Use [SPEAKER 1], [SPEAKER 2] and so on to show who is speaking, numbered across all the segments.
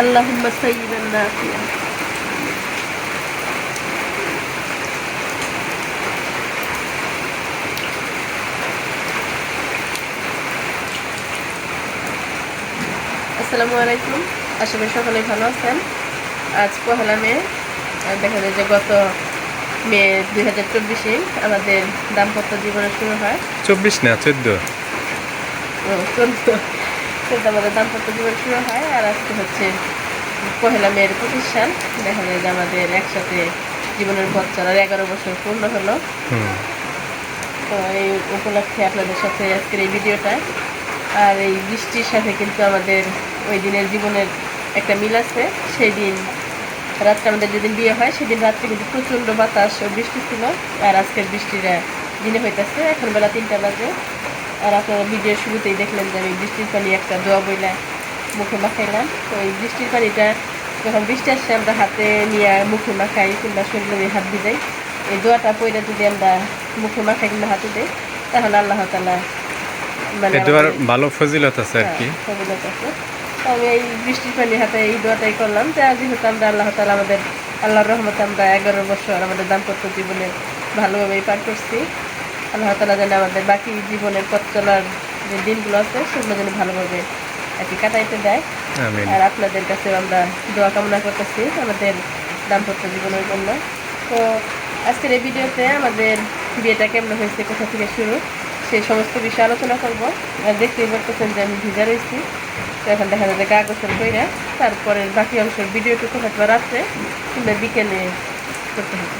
[SPEAKER 1] اللهم سيدا نافيا আসসালামু আলাইকুম আশা করি সকলে ভালো আছেন আজ পহেলা মে আর দেখা যায় যে গত মে দুই হাজার চব্বিশে আমাদের দাম্পত্য জীবনে শুরু হয়
[SPEAKER 2] চব্বিশ না চোদ্দ
[SPEAKER 1] ও, চোদ্দ চোদ্দ আমাদের দাম্পত্য জীবন শুরু হয় আর আজকে হচ্ছে পহেলা মেয়ের প্রতিষ্ঠান। দেখা যায় যে আমাদের একসাথে জীবনের পথ চলার এগারো বছর পূর্ণ হলো। তো এই উপলক্ষে আপনাদের সাথে আজকের এই ভিডিওটা। আর এই বৃষ্টির সাথে কিন্তু আমাদের ওই দিনের জীবনের একটা মিল আছে। সেই দিন রাত্রে আমাদের যেদিন বিয়ে হয় সেদিন রাত্রে কিন্তু প্রচণ্ড বাতাস ও বৃষ্টি ছিল। আর আজকের বৃষ্টিটা দিনে হইতেছে। এখন বেলা তিনটা বাজে। আর আপনারা ভিডিওর শুরুতেই দেখলেন যে আমি বৃষ্টির পানি একটা দোয়া বইলা মুখে মাখাইলাম। তো এই বৃষ্টির পানিটা যখন বৃষ্টি আসছে আমরা হাতে নিয়ে মুখে মাখাই কিংবা শরীরে হাত ভিজাই। এই দোয়াটা পইরা যদি আমরা মুখে মাখাই কিংবা হাতে দিই তাহলে আল্লাহ তালা মানে
[SPEAKER 2] দোয়ার ভালো ফজিলত আছে আর কি।
[SPEAKER 1] হ্যাঁ, ফজিলত আছে। আমি এই বৃষ্টির পানি হাতে এই দোয়াটাই করলাম যে আজ যেহেতু আমরা আল্লাহ তালা আমাদের আল্লাহর রহমতে আমরা এগারো বছর আমাদের দাম্পত্য জীবনে ভালোভাবেই পার করছি। আল্লাহ তালা যেন আমাদের বাকি জীবনের পথ চলার যে দিনগুলো আছে সেগুলো যেন ভালোভাবে আর কি কাটাইতে দেয়। আর আপনাদের কাছে আমরা দোয়া কামনা করতেছি আমাদের দাম্পত্য জীবনের জন্য। তো আজকের এই ভিডিওতে আমাদের বিয়েটা কেমন হয়েছে কোথা থেকে শুরু সেই সমস্ত বিষয়ে আলোচনা করব। আর দেখতেই পারতেছেন যে আমি ভিজা রয়েছি তো এখন দেখা যাবে গা গোসল কইরা তারপরে বাকি অংশের ভিডিওটুকু হয়তো রাত্রে কিংবা বিকেলে করতে হবে।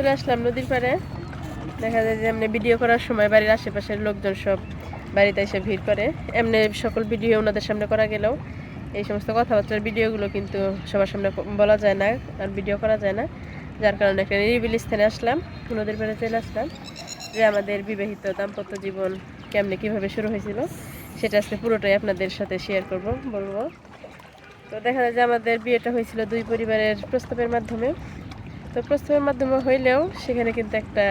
[SPEAKER 1] চলে আসলাম নদীর পাড়ে। দেখা যায় যে এমনি ভিডিও করার সময় বাড়ির আশেপাশের লোকজন সব বাড়িতে এসে ভিড় করে। এমনি সকল ভিডিও ওনাদের সামনে করা গেলেও এই সমস্ত কথাবার্তার ভিডিওগুলো কিন্তু সবার সামনে বলা যায় না আর ভিডিও করা যায় না। যার কারণে একটা নিরিবিলি স্থানে আসলাম, নদীর পাড়ে চলে আসলাম। যে আমাদের বিবাহিত দাম্পত্য জীবন কেমনে কীভাবে শুরু হয়েছিল, সেটা আজকে পুরোটাই আপনাদের সাথে শেয়ার করব, বলব। তো দেখা যায় যে আমাদের বিয়েটা হয়েছিল দুই পরিবারের প্রস্তাবের মাধ্যমে। তো প্রস্তাবের মাধ্যমে হইলেও সেখানে কিন্তু একটা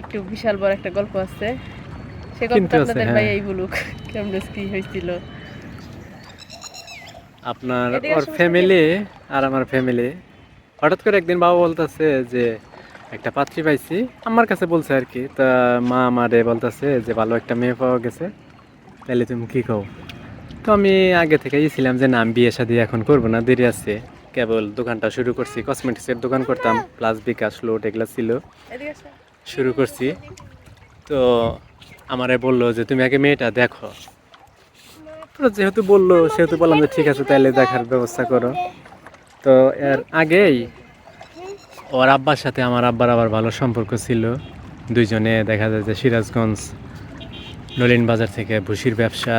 [SPEAKER 1] একটু বিশাল বড় একটা গল্প আছে। সে গল্পটা আপনাদের
[SPEAKER 2] হ্যাঁ।
[SPEAKER 1] ভাই এই বলুক কেমন কি হয়েছিল।
[SPEAKER 2] আপনার ওর ফ্যামিলি আর আমার ফ্যামিলি হঠাৎ করে একদিন বাবা বলতেছে যে একটা পাত্রী পাইছি। আমার কাছে বলছে আর কি তা মা আমারে বলতেছে যে ভালো একটা মেয়ে পাওয়া গেছে। তাহলে তুমি কি কও? তো আমি আগে থেকেই ছিলাম যে না আমি বিয়ে শাদি এখন করব না দেরি আছে। কেবল দোকানটা শুরু করছি কসমেটিক্সের দোকান করতাম প্লাস বিকাশ লোড এগুলো ছিল। শুরু করছি। তো আমারে বলল যে, তুমি আগে মেয়েটা দেখো। তো যেহেতু বলল, সেহেতু বললাম যে, ঠিক আছে তাহলে দেখার ব্যবস্থা করো। তো এর আগেই ওর আব্বার সাথে আমার আব্বার আবার ভালো সম্পর্ক ছিল। দুইজনে দেখা যায় যে, সিরাজগঞ্জ, নলিন বাজার থেকে ভুসির ব্যবসা,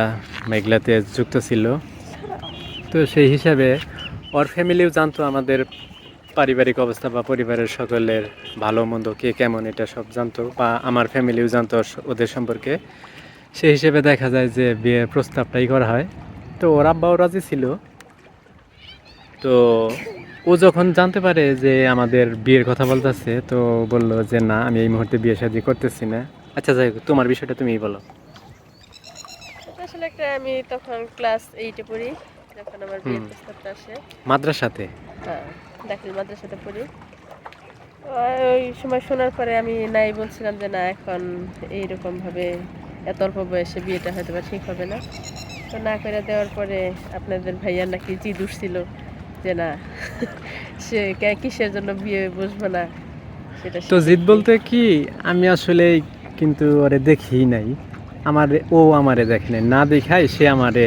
[SPEAKER 2] মেঘলাতে যুক্ত ছিল। তো সেই হিসাবে ওর ফ্যামিলিও জানতো আমাদের পারিবারিক অবস্থা বা পরিবারের সকলের ভালো মন্দ, কে কেমন এটা সব জানতো বা আমার ফ্যামিলিও জানতো ওদের সম্পর্কে। সেই হিসেবে দেখা যায় যে বিয়ের প্রস্তাবটাই করা হয়। তো ওর আব্বাও রাজি ছিল। তো ও যখন জানতে পারে যে আমাদের বিয়ের কথা বলতেছে, তো বলল যে, না, আমি এই মুহূর্তে বিয়ে শাদি করতেছি না। আচ্ছা যাই তোমার বিষয়টা তুমিই বলো।
[SPEAKER 1] আসলে একটা আমি তখন ক্লাস এইটে পড়ি। যখন আমার বিয়ের প্রস্তাবটা আসে।
[SPEAKER 2] মাদ্রাসাতে?
[SPEAKER 1] হ্যাঁ দাখিল মাদ্রাসাতে পড়ি। ওই সময় শোনার পরে আমি নাই বলছিলাম যে না এখন এত অল্প বয়সে বিয়েটা হয়তো বা ঠিক হবে না। তো না করে দেওয়ার পরে আপনাদের ভাইয়ার নাকি জিদ উঠছিল যে না সে কিসের জন্য বিয়ে বসবো না সেটা
[SPEAKER 2] তো জিদ বলতে কি আমি আসলে কিন্তু ওরে দেখি নাই। আমার ও আমারে দেখে নাই। না দেখাই সে আমারে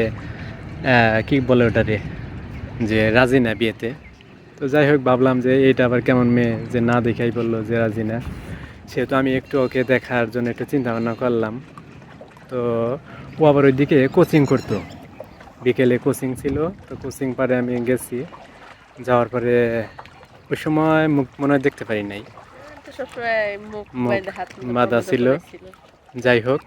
[SPEAKER 2] কি বলে ওটারে যে রাজি না বিয়েতে। তো যাই হোক ভাবলাম যে এইটা আবার কেমন মেয়ে যে না দেখাই বলল যে রাজি না। সেহেতু আমি একটু ওকে দেখার জন্য একটু চিন্তা ভাবনা করলাম। তো ও আবার ওইদিকে কোচিং করতো। বিকেলে কোচিং ছিল তো কোচিং পারে আমি গেছি। যাওয়ার পরে ওই সময় মুখ মনে হয় দেখতে পারি নাই। বাঁধা ছিল। যাই হোক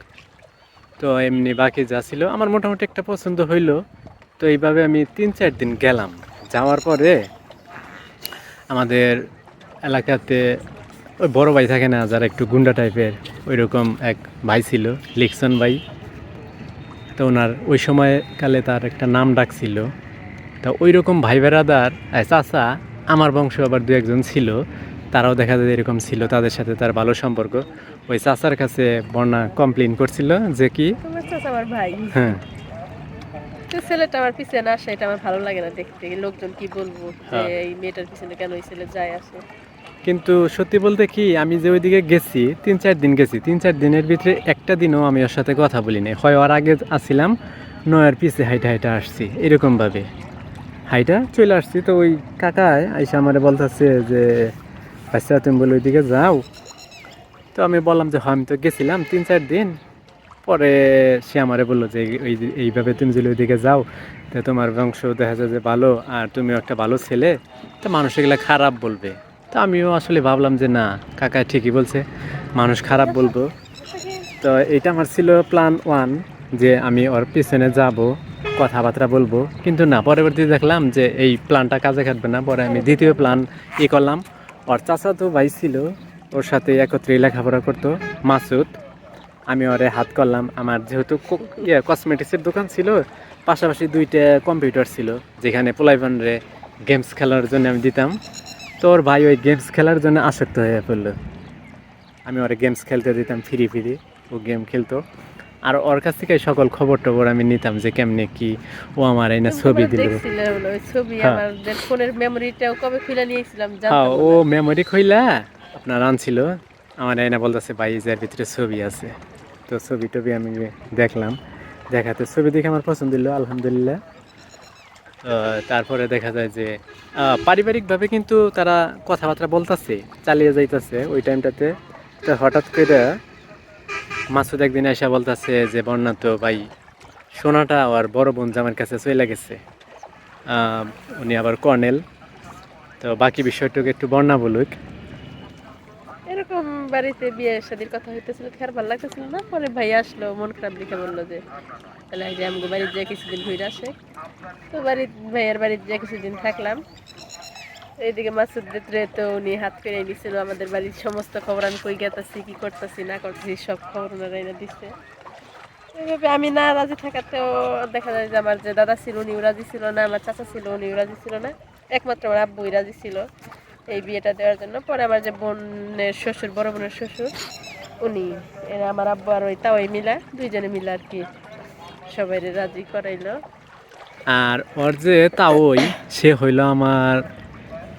[SPEAKER 2] তো এমনি বাকি যা ছিল আমার মোটামুটি একটা পছন্দ হইল। তো এইভাবে আমি তিন চার দিন গেলাম। যাওয়ার পরে আমাদের এলাকাতে ওই বড় ভাই থাকে না যারা একটু গুন্ডা টাইপের ওই রকম এক ভাই ছিল লিকসন ভাই। তো ওনার ওই সময়কালে তার একটা নাম ডাক ছিল। তা ওই রকম ভাই বেড়াদার চাচা আমার বংশ আবার দু একজন ছিল তারাও দেখা যায় এরকম ছিল তাদের সাথে তার ভালো সম্পর্ক। ওই চাচার কাছে বর্ণা কমপ্লেন করছিল যে কি হ্যাঁ।
[SPEAKER 1] তো ছেলেটা আমার পিছনে আসে এটা আমার ভালো লাগে না দেখতে। লোকজন কি বলব যে
[SPEAKER 2] হ্যাঁ।
[SPEAKER 1] এই মেয়েটার পিছনে কেন ওই ছেলে যায় আসে?
[SPEAKER 2] কিন্তু সত্যি বলতে কি আমি যে ওইদিকে গেছি তিন চার দিন গেছি তিন চার দিনের ভিতরে একটা দিনও আমি ওর সাথে কথা বলি নাই। হয় ওর আগে আসছিলাম নয়ার পিছে হাইটা হাইটা আসছি এরকমভাবে। হাইটা চলে আসছি তো ওই কাকায় আইসা আমারে বলতেছে যে আচ্ছা তুমি বলে ওইদিকে যাও। তো আমি বললাম যে হ্যাঁ আমি তো গেছিলাম তিন চার দিন। পরে সে আমারে বলল যে, এই- এই এইভাবে তুমি যদি ওইদিকে যাও, তো তোমার বংশ দেখা যায় যে ভালো, আর তুমিও একটা ভালো ছেলে, তো মানুষ এগুলো খারাপ বলবে। তো আমিও আসলে ভাবলাম যে, না, কাকা ঠিকই বলছে, মানুষ খারাপ বলব। তো এটা আমার ছিল প্ল্যান ওয়ান যে আমি ওর পিছনে যাব, কথাবার্তা বলব। কিন্তু না পরবর্তীতে দেখলাম যে এই প্ল্যানটা কাজে খাটবে না। পরে আমি দ্বিতীয় প্ল্যান ই করলাম। ওর চাচা তো ভাই ছিল, ওর সাথে একত্রে লেখাপড়া করতো, মাসুদ। আমি ওরে হাত করলাম। আমার যেহেতু কো- ইয়ে কসমেটিক্সের দোকান ছিল পাশাপাশি দুইটা কম্পিউটার ছিল যেখানে পোলাইভানরে গেমস খেলার জন্য আমি দিতাম। তো ওর ভাই ওই গেমস খেলার জন্য আসক্ত হয়ে পড়ল। আমি ওরে গেমস খেলতে দিতাম ফ্রি ফ্রি ও গেম খেলতো। আর ওর কাছ থেকে সকল খবর টবর আমি নিতাম যে কেমনে কি ও আমার এই না ছবি দিল।
[SPEAKER 1] ছবি
[SPEAKER 2] হ্যাঁ।
[SPEAKER 1] আমার ফোনের মেমোরিটাও কবে খুলে নিয়েছিলাম
[SPEAKER 2] হ্যাঁ ও। মেমোরি কইলা আপনার আনছিল। আমার এনে বলতেছে, ভাই যার ভিতরে ছবি আছে। তো ছবি টবি আমি দেখলাম। দেখাতে ছবি দেখে আমার পছন্দ হলো আলহামদুলিল্লাহ। তারপরে দেখা যায় যে পারিবারিকভাবে কিন্তু তারা কথাবার্তা বলতেছে, চালিয়ে যাইতেছে ওই টাইমটাতে। তো হঠাৎ করে মাসুদ একদিন এসে বলতেছে যে, বন্যা তো ভাই, সোনাটা আর বড় বোন জামার কাছে চলে গেছে। উনি আবার কর্নেল। তো বাকি বিষয়টুকু একটু বর্ণনা বলুক
[SPEAKER 1] বাড়িতে বিয়ে শাদির কথা হইতেছিল খেয়ার ভালো লাগতেছিল না। পরে ভাই আসলো, মন খারাপ দেখে বলল যে, তাহলে যে আমাকে বাড়িতে যে কিছুদিন ঘুরে আসে। তো বাড়ি, ভাইয়ের বাড়িতে যে কিছুদিন থাকলাম। এইদিকে মাসুদ ভেতরে তো উনি হাত করে নিছিল, আমাদের বাড়ির সমস্ত খবর আমি কই গেতাছি, কি করতেছি, না করতেছি, সব খবর ওনারা এনে দিচ্ছে এইভাবে আমি না রাজি থাকাতেও দেখা যায় যে আমার যে দাদা ছিল, উনিও রাজি ছিল না, আমার চাচা ছিল, উনিও রাজি ছিল না। একমাত্র আমার আব্বুই রাজি ছিল। এই বিয়েটা দেওয়ার জন্য। পরে আমার যে বোনের শ্বশুর, বড় বোনের শ্বশুর, উনি, এরা আমার আব্বু আর ওই তাওয়াই মিলা, দুইজনে মিলা আর কি সবাই রাজি করাইলো।
[SPEAKER 2] আর ওর যে তাওই সে হইল আমার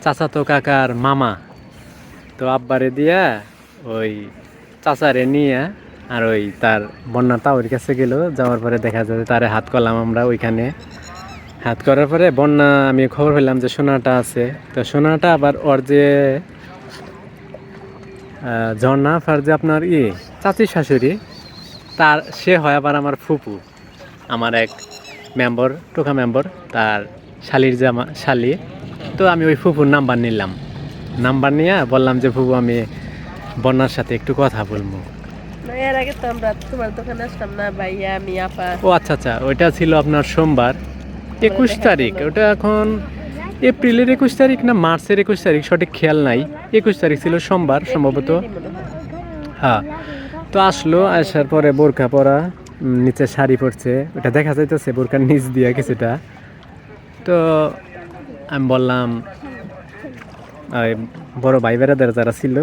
[SPEAKER 2] চাচাতো কাকার মামা। তো আব্বারে দিয়া ওই চাচারে নিয়ে আর ওই তার বন্যা তাওর কাছে গেল, যাওয়ার পরে দেখা যায় তারে হাত করলাম আমরা ওইখানে। হাত করার পরে বন্যা আমি খবর পেলাম যে সোনাটা আছে। তো সোনাটা আবার ওর যে ঝর্ণা আর যে আপনার ই চাচি শাশুড়ি তার সে হয় আবার আমার ফুপু আমার এক মেম্বর টোকা মেম্বর তার শালির জামা শালি। তো আমি ওই ফুপুর নাম্বার নিলাম। নাম্বার নিয়ে বললাম যে ফুপু আমি বন্যার সাথে একটু কথা বলব।
[SPEAKER 1] এর আগে তো আমরা তোমার দোকানে আসলাম না ভাইয়া আমি আপা।
[SPEAKER 2] ও আচ্ছা আচ্ছা ওইটা ছিল আপনার সোমবার। একুশ তারিখ, ওটা এখন এপ্রিলের একুশ তারিখ না মার্চের একুশ তারিখ? সঠিক খেয়াল নাই। একুশ তারিখ ছিল সোমবার, সম্ভবত।
[SPEAKER 1] হ্যাঁ।
[SPEAKER 2] তো আসলো, আসার পরে বোরখা পরা নিচে শাড়ি পরছে। ওটা দেখা যাইতেছে বোরখার নিচ দিয়া কিছুটা। তো আমি বললাম ওই বড় ভাই বেড়াদার যারা ছিল,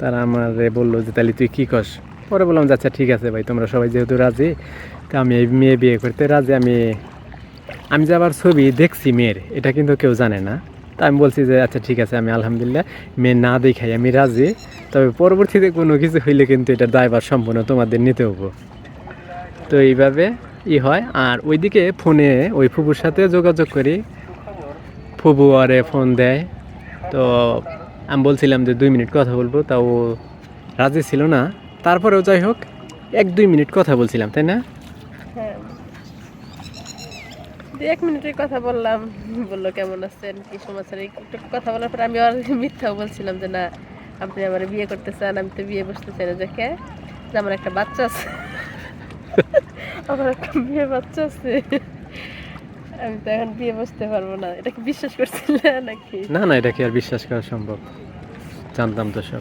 [SPEAKER 2] তারা আমার বলল যে, তাহলে তুই কী কস পরে বললাম যে আচ্ছা ঠিক আছে ভাই, তোমরা সবাই যেহেতু রাজি, তো আমি এই মেয়ে বিয়ে করতে রাজি, আমি আমি যে আবার ছবি দেখছি মেয়ের, এটা কিন্তু কেউ জানে না। তা আমি বলছি যে আচ্ছা ঠিক আছে, আমি আলহামদুলিল্লাহ মেয়ে না দেখাই, আমি রাজি। তবে পরবর্তীতে কোনো কিছু হইলে কিন্তু এটা দায়ভার সম্পূর্ণ তোমাদের নিতে হব তো এইভাবে ই হয়। আর ওইদিকে ফোনে ওই ফুবুর সাথে যোগাযোগ করি। ফুবু আরে ফোন দেয়। তো আমি বলছিলাম যে, দুই মিনিট কথা বলব। তা ও রাজি ছিল না। তারপরেও যাই হোক, এক দুই মিনিট কথা বলছিলাম, তাই না?
[SPEAKER 1] এক মিনিটের কথা বললাম, বলল, কেমন আছেন? কি সমাচার? একটু কথা বলার পর আমি আর মিথ্যাও বলছিলাম যে, না, আপনি আমার বিয়ে করতে চান, আমি তো বিয়ে বসতে চাই না। কে? যে, আমার একটা বাচ্চা আছে। আমার একটা মেয়ে বাচ্চা আছে। আমি তো এখন বিয়ে বসতে পারব না। এটা কি বিশ্বাস করছিলে নাকি?
[SPEAKER 2] না না, এটা কি আর বিশ্বাস করা সম্ভব? জানতাম তো সব।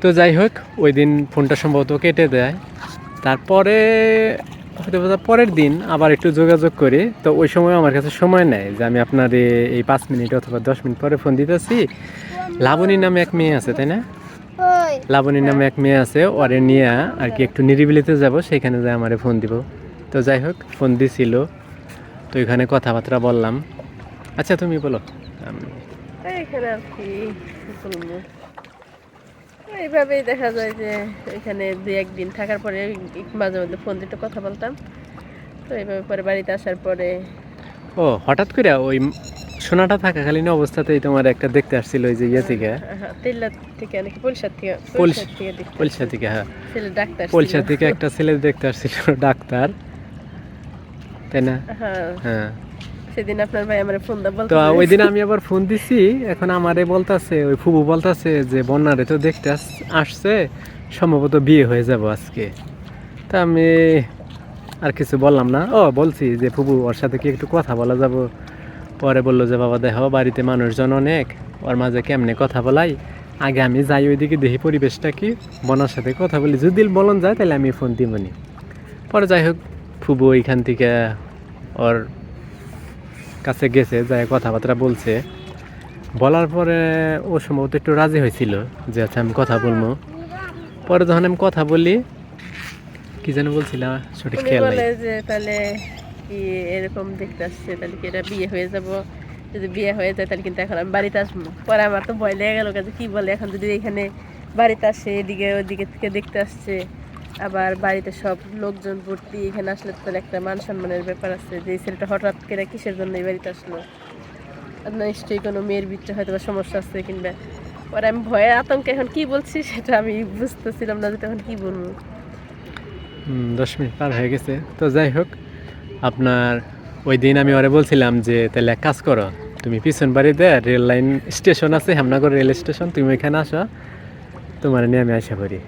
[SPEAKER 2] তো যাই হোক, ওই দিন ফোনটা সম্ভবত কেটে দেয়। তারপরে হয়তো পরের দিন আবার একটু যোগাযোগ করি। তো ওই সময় আমার কাছে সময় নেই যে আমি আপনার এই পাঁচ মিনিট অথবা দশ মিনিট পরে ফোন দিতেছি। লাবণী নামে এক মেয়ে আছে তাই না? লাবণী নামে এক মেয়ে আছে ওরে নিয়ে আর কি একটু নিরিবিলিতে যাব সেখানে যাই আমারে ফোন দিব। তো যাই হোক ফোন দিছিল। তো এখানে কথাবার্তা বললাম। আচ্ছা তুমি বলো। আমি
[SPEAKER 1] এখানে আর কি বলব এইভাবেই দেখা যায় যে এখানে দুই একদিন থাকার পরে মাঝে মধ্যে ফোন দিতে কথা বলতাম। তো এইভাবে পরে বাড়িতে আসার পরে
[SPEAKER 2] ও হঠাৎ করে ওই সোনাটা থাকাকালীন অবস্থাতেই তোমার একটা দেখতে আসছিল ওই যে ইয়ে থেকে।
[SPEAKER 1] হ্যাঁ, তেল্লা থেকে নাকি পরিষদ থেকে
[SPEAKER 2] পলসা থেকে হ্যাঁ।
[SPEAKER 1] ছেলে ডাক্তার।
[SPEAKER 2] পলসা থেকে একটা ছেলে দেখতে আসছিল ডাক্তার। তাই না?
[SPEAKER 1] হ্যাঁ।
[SPEAKER 2] হ্যাঁ।
[SPEAKER 1] সেদিন আপনার ভাই আমার ফোন দা বলতে
[SPEAKER 2] তো ওই দিন আমি আবার ফোন দিছি এখন আমারে বলতাছে ওই ফুবু বলতাছে যে বন্যারে তো দেখতে আসছে সম্ভবত বিয়ে হয়ে যাব আজকে। তা আমি আর কিছু বললাম না। ও বলছি যে ফুবু ওর সাথে কি একটু কথা বলা যাব? পরে বলল যে বাবা দেখো বাড়িতে মানুষজন অনেক ওর মাঝে কেমনে কথা বলাই? আগে আমি যাই ওইদিকে দেখি পরিবেশটা কি। বনার সাথে কথা বলি যদি বলন যায় তাহলে আমি ফোন দিবনি পরে যাই হোক ফুবু ওইখান থেকে ওর কাছে গেছে যাই কথাবার্তা বলছে। বলার পরে ও সম্ভবত একটু রাজি হয়েছিল যে আচ্ছা আমি কথা বলব। পরে যখন আমি কথা বলি কি যেন বলছিলাম সঠিক খেয়াল নাই।
[SPEAKER 1] বলে যে তাহলে কি এরকম দেখতে আসছে তাহলে কি এটা বিয়ে হয়ে যাব? যদি বিয়ে হয়ে যায় তাহলে কিন্তু এখন আমি বাড়িতে আসব। পরে আমার তো ভয় লেগে গেল কাজে কি বলে এখন যদি এখানে বাড়িতে আসে এদিকে ওদিকে থেকে দেখতে আসছে। আবার বাড়িতে সব লোকজন ভর্তি, এখানে আসলে তো একটা মান সম্মানের ব্যাপার আছে যে ছেলেটা হঠাৎ করে কিসের জন্য এই বাড়িতে আসলো? আপনার নিশ্চয়ই কোনো মেয়ের ভিতরে হয়তো বা সমস্যা আছে কিংবা পরে আমি ভয়ে আতঙ্কে এখন কি বলছি সেটা আমি বুঝতেছিলাম না যে তখন কি বলব।
[SPEAKER 2] দশ মিনিট পার হয়ে গেছে। তো যাই হোক, আপনার ওই দিন আমি ওরে বলছিলাম যে, তাহলে এক কাজ করো, তুমি পিছন বাড়িতে রেল লাইন স্টেশন আছে, হেমনগর রেল স্টেশন, তুমি ওইখানে আসো, তোমার নিয়ে আমি আসা করি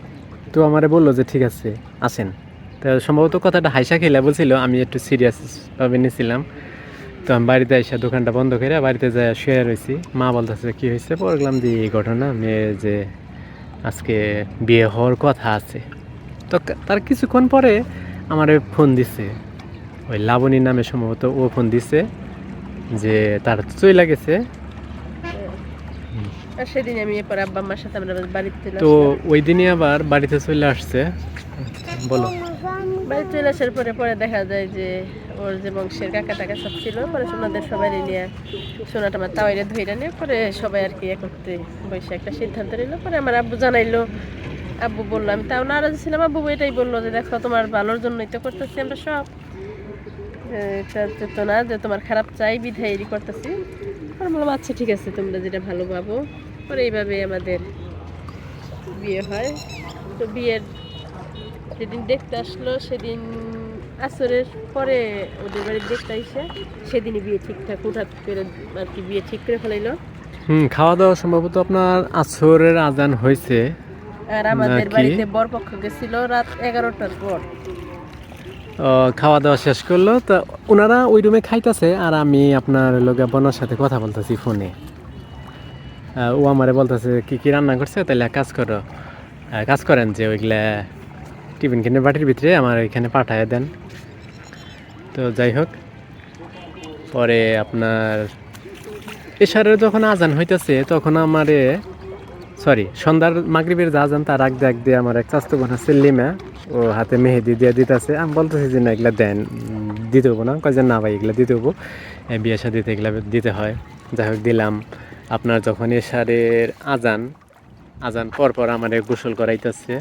[SPEAKER 2] তো আমারে বলল যে, ঠিক আছে, আসেন। তো সম্ভবত কথাটা হাইসা খেলে বলছিল, আমি একটু সিরিয়াসভাবে নিয়েছিলাম তো আমি বাড়িতে এসে দোকানটা বন্ধ করে বাড়িতে যাই শুয়ে রয়েছি মা বলতেছে, কি হয়েছে পড়লাম যে, এই ঘটনা মেয়ে যে আজকে বিয়ে হওয়ার কথা আছে। তো তার কিছুক্ষণ পরে আমার ফোন দিছে। ওই লাবণী নামে সম্ভবত ও ফোন দিছে যে, তার চলে গেছে।
[SPEAKER 1] সেদিন আমি এরপর আব্বা আম্মার সাথে আমরা বাড়িতে চলে
[SPEAKER 2] তো ওই দিনই আবার বাড়িতে চলে আসছে। বলো।
[SPEAKER 1] বাড়িতে চলে আসার পরে পরে দেখা যায় যে ওর যে বংশের কাকা টাকা সব ছিল পরে সোনাদের সবাই নিয়ে সোনাটা আমার তাওয়াইরে ধইরা নিয়ে পরে সবাই আর কি একত্রে বসে একটা সিদ্ধান্ত নিল। পরে আমার আব্বু জানাইলো আব্বু বলল আমি তাও নারাজ ছিলাম আব্বু এটাই বলল যে দেখো তোমার ভালোর জন্যই তো করতেছি আমরা সব। এটা তো না যে তোমার খারাপ চাই বিধায়ী করতেছি। পরে বললাম আচ্ছা ঠিক আছে তোমরা যেটা ভালো ভাবো পরে এইভাবে আমাদের বিয়ে হয়। তো বিয়ের যেদিন দেখতে আসলো সেদিন আসরের পরে ওদের বাড়ি দেখতে আইসে সেদিনই বিয়ে ঠিকঠাক হঠাৎ করে আর কি বিয়ে ঠিক করে ফেলাইলো।
[SPEAKER 2] হুম খাওয়া দাওয়া সম্ভবত আপনার আছরের আজান হয়েছে।
[SPEAKER 1] আর আমাদের বাড়িতে বরপক্ষ গেছিল রাত এগারোটার পর।
[SPEAKER 2] খাওয়া দাওয়া শেষ করল। তা ওনারা ওই রুমে খাইতেছে আর আমি আপনার লোকে বোনের সাথে কথা বলতেছি ফোনে। ও আমারে বলতেছে, কি কি রান্না করছে? তাহলে কাজ করো। কাজ করেন যে ওইগুলা টিফিন কিনে বাটির ভিতরে আমার এখানে পাঠায় দেন। তো যাই হোক, পরে আপনার এশারের যখন আজান হইতেছে, তখন আমারে, সরি, সন্ধ্যার মাগরিবের যা আজান, তার আগ দিয়ে আগ দিয়ে আমার এক চাস্তো বোন আছে, লিমা, ও হাতে মেহেদি দিয়ে দিতেছে। আমি বলতেছি যে, না, এগুলা দেন, দিতে হব না। কয় যে, না ভাই, এগুলা দিতে হব বিয়ে শাদিতে এগুলা দিতে হয়। যাই হোক, দিলাম। আপনার যখন এশারের আজান আজান পর পর আমার গোসল করাইতেছে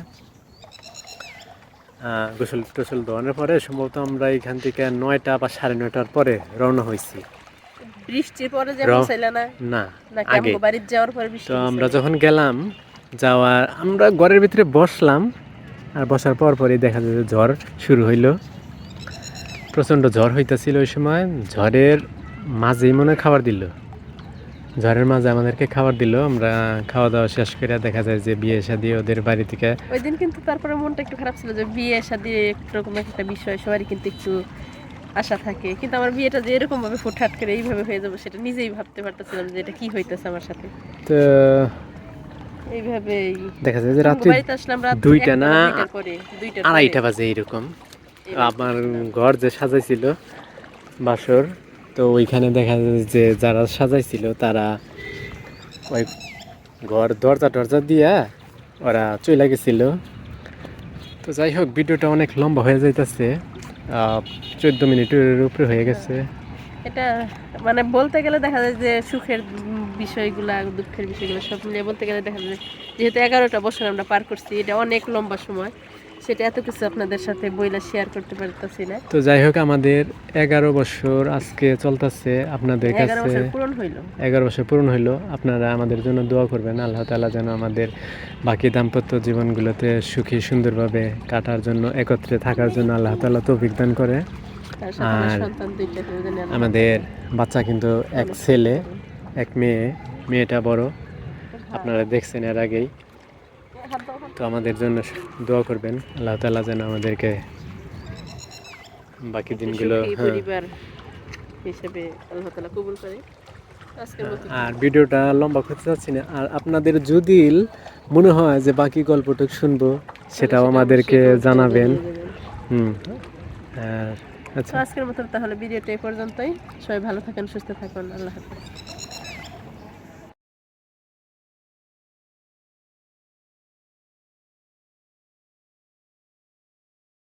[SPEAKER 2] গোসল টোসল দেওয়ানোর পরে সম্ভবত আমরা এখান থেকে নয়টা বা সাড়ে নয়টার পরে রওনা হয়েছি।
[SPEAKER 1] বৃষ্টির পরে যে না?
[SPEAKER 2] না আগে।
[SPEAKER 1] আমগো যাওয়ার পরে বৃষ্টি
[SPEAKER 2] তো আমরা যখন গেলাম যাওয়ার আমরা ঘরের ভিতরে বসলাম আর বসার পর পরই দেখা যায় যে ঝড় শুরু হইল। প্রচণ্ড ঝড় হইতেছিল ওই সময় ঝড়ের মাঝেই মনে খাবার দিল। ঝড়ের মাঝে আমাদেরকে খাবার দিল। আমরা খাওয়া দাওয়া শেষ করে দেখা যায় যে বিয়ে শাদী ওদের বাড়ি থেকে
[SPEAKER 1] ওই দিন কিন্তু তারপরে মনটা একটু খারাপ ছিল যে বিয়ে শাদী একরকম একটা বিষয় সবারই কিন্তু একটু আশা থাকে। কিন্তু আমার বিয়েটা যে এরকম ভাবে ফুটহাট করে এইভাবে হয়ে যাবে সেটা নিজেই ভাবতে পারতেছিলাম যে এটা কি হইতেছে আমার সাথে।
[SPEAKER 2] তো
[SPEAKER 1] এইভাবেই
[SPEAKER 2] দেখা যায় যে রাত্রি
[SPEAKER 1] বাড়িতে আসলাম রাত
[SPEAKER 2] দুইটা না, আড়াইটা বাজে
[SPEAKER 1] এরকম।
[SPEAKER 2] আমার ঘর যে সাজাইছিল বাসর তো ওইখানে দেখা যায় যে যারা সাজাইছিল, তারা ওই ঘর দরজা টরজা দিয়া ওরা চলে গেছিল। তো যাই হোক, ভিডিওটা অনেক লম্বা হয়ে যাইতেছে। চোদ্দ মিনিটের উপরে হয়ে গেছে।
[SPEAKER 1] এটা মানে বলতে গেলে দেখা যায় যে সুখের বিষয়গুলা, দুঃখের বিষয়গুলো সব মিলিয়ে বলতে গেলে দেখা যায় যেহেতু এগারোটা বছর আমরা পার করছি, এটা অনেক লম্বা সময়। সেটা এত কিছু আপনাদের সাথে বইলা শেয়ার করতে পারতেছি না।
[SPEAKER 2] তো যাই হোক আমাদের এগারো বছর আজকে চলতেছে আপনাদের কাছে।
[SPEAKER 1] পূরণ হইল।
[SPEAKER 2] এগারো বছর পূরণ হইল। আপনারা আমাদের জন্য দোয়া করবেন। আল্লাহ তালা যেন আমাদের বাকি দাম্পত্য জীবনগুলোতে সুখী সুন্দরভাবে কাটার জন্য একত্রে থাকার জন্য আল্লাহ তালা তৌফিক দান করে। আর আমাদের বাচ্চা কিন্তু এক ছেলে এক মেয়ে মেয়েটা বড়। আপনারা দেখছেন এর আগেই। তো আমাদের জন্য দোয়া করবেন। আল্লাহ তালা যেন আমাদেরকে বাকি দিনগুলো হ্যাঁ।
[SPEAKER 1] পরিবার হিসেবে আল্লাহ তালা কবুল করে।
[SPEAKER 2] আর ভিডিওটা লম্বা করতে চাচ্ছি না। আর আপনাদের যদি মনে হয় যে বাকি গল্পটুক শুনব সেটাও আমাদেরকে জানাবেন। হুম। আর আচ্ছা।
[SPEAKER 1] আজকের মতো তাহলে ভিডিওটা এই পর্যন্তই। সবাই ভালো থাকেন সুস্থ থাকুন। আল্লাহ হাফেজ।